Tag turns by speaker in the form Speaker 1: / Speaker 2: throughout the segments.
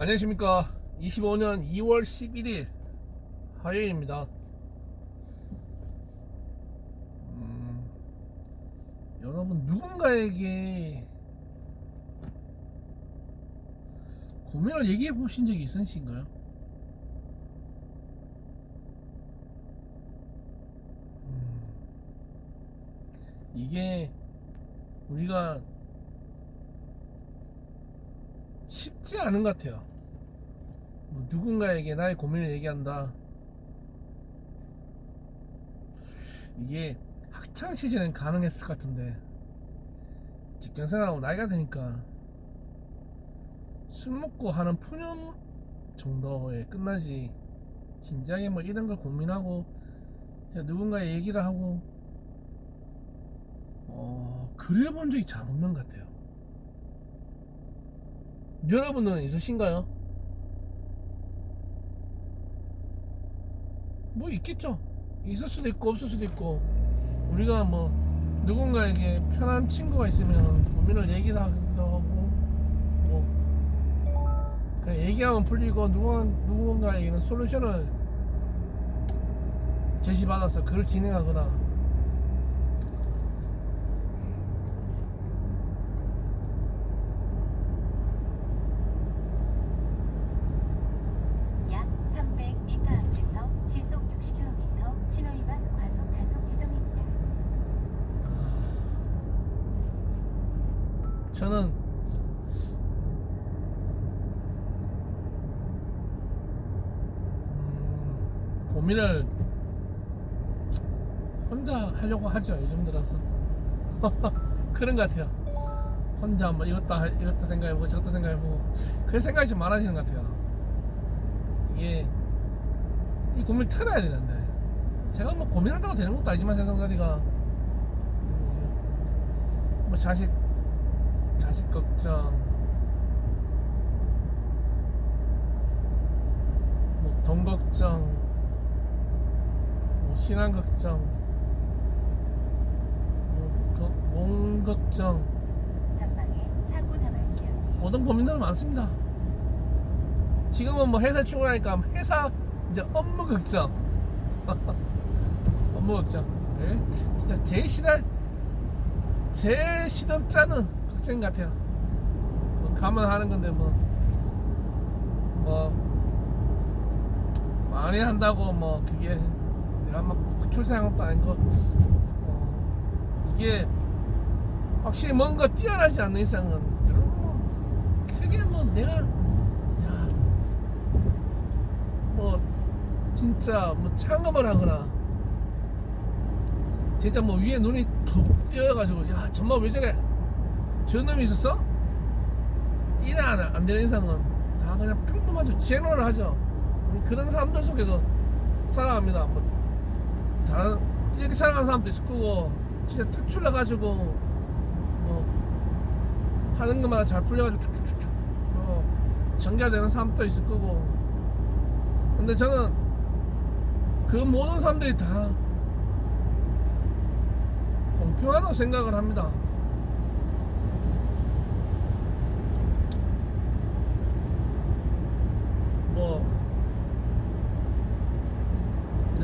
Speaker 1: 안녕하십니까 25년 2월 11일 화요일입니다 음, 여러분 누군가에게 고민을 얘기해 보신 적이 있으신가요? 음, 이게 우리가 쉽지 않은 것 같아요. 뭐 누군가에게 나의 고민을 얘기한다. 이게 학창 시절엔 가능했을 것 같은데 직장 생활하고 나이가 드니까 술 먹고 하는 푸념 정도에 끝나지 진지하게 뭐 이런 걸 고민하고 누군가의 얘기를 하고 어 그래 본 적이 잘 없는 것 같아요. 여러분은 있으신가요? 뭐 있겠죠. 있을 수도 있고 없을 수도 있고 우리가 뭐 누군가에게 편한 친구가 있으면 고민을 얘기를 하기도 하고 뭐 그냥 얘기하면 풀리고 누군 누군가에게는 솔루션을 제시받아서 그걸 진행하거나
Speaker 2: 약 300m 앞에서 시속 60km 신호위반 과속 단속 지점입니다.
Speaker 1: 저는 음, 고민을 혼자 하려고 하죠 요즘 들어서. 그런 것 같아요. 혼자 뭐 이것도 할- 이것도 생각해보고 저것도 생각해보고 그 생각이 좀 많아지는 것 같아요. 이게 이 고민을 털어야 되는데. 제가 뭐 고민한다고 되는 것도 아니지만 세상 살이가. 음, 뭐 자식 자식 걱정. 뭐 돈 걱정. 뭐 신앙 걱정. 뭐, 그, 몸 걱정.
Speaker 2: 전방에 사고 다발 지역이
Speaker 1: 모든 고민들은 많습니다. 지금은 뭐 회사 출근하니까 회사 이제 업무 걱정. 업무 걱정. 네? 진짜 제일 시다 제일 시덥잖은 걱정 같아요. 뭐 가면 하는 건데 뭐 뭐 많이 한다고 뭐 그게 내가 막 출세한 것도 아니고 어, 이게 확실히 뭔가 뛰어나지 않는 이상은 여러분 뭐 크게 뭐 내가 야 뭐 진짜 뭐 창업을 하거나 진짜 뭐 위에 눈이 툭 띄어가지고 야 정말 왜 저래 저런 놈이 있었어? 이래 안, 안 되는 이상은 다 그냥 평범하죠 제너를 하죠. 그런 사람들 속에서 살아갑니다. 뭐 다른 이렇게 살아가는 사람도 있을 거고 진짜 탁 출러가지고 뭐 하는 것마다 잘 풀려가지고 쭉쭉쭉쭉 뭐 전개되는 사람도 있을 거고. 근데 저는 그 모든 사람들이 다 공평하다고 생각을 합니다 뭐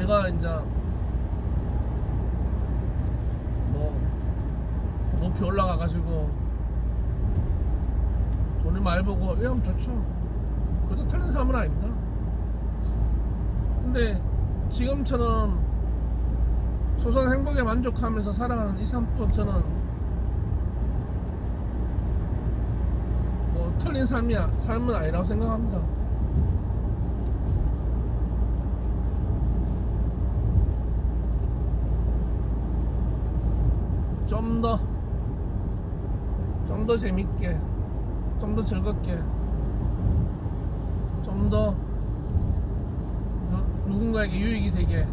Speaker 1: 내가 이제 뭐 높이 올라가 가지고 돈을 많이 벌고 이러면 좋죠. 그것도 틀린 삶은 아닙니다. 근데 지금처럼 소소한 행복에 만족하면서 살아가는 이 삶도 저는 뭐 틀린 삶이야 삶은 아니라고 생각합니다. 좀 더, 좀 더 재밌게, 좀 더 즐겁게, 좀 더 누군가에게 유익이 되게,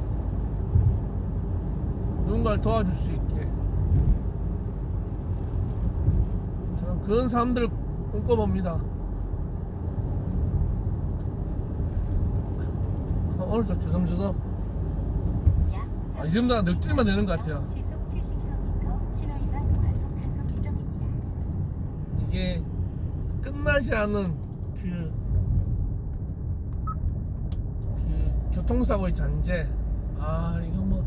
Speaker 1: 누군가를 도와줄 수 있게. 저는 그런 사람들을 꿈꿔봅니다. 어, 오늘도 주섬주섬
Speaker 2: 약
Speaker 1: 아, 이 정도가 느낄만 되는 것 같아요.
Speaker 2: 시속 70km 신호위반 과속 단속 지점입니다.
Speaker 1: 이게 끝나지 않은 그 교통사고의 잔재. 아 이거 뭐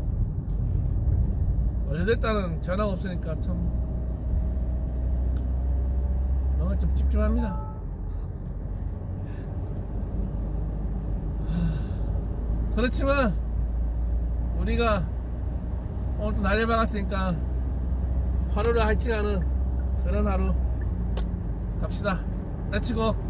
Speaker 1: 원래됐다는 전화가 없으니까 참 뭔가 좀 찝찝합니다. 하, 그렇지만 우리가 오늘 또 날려 박았으니까 하루를 화이팅하는 그런 하루 갑시다. 렛츠고.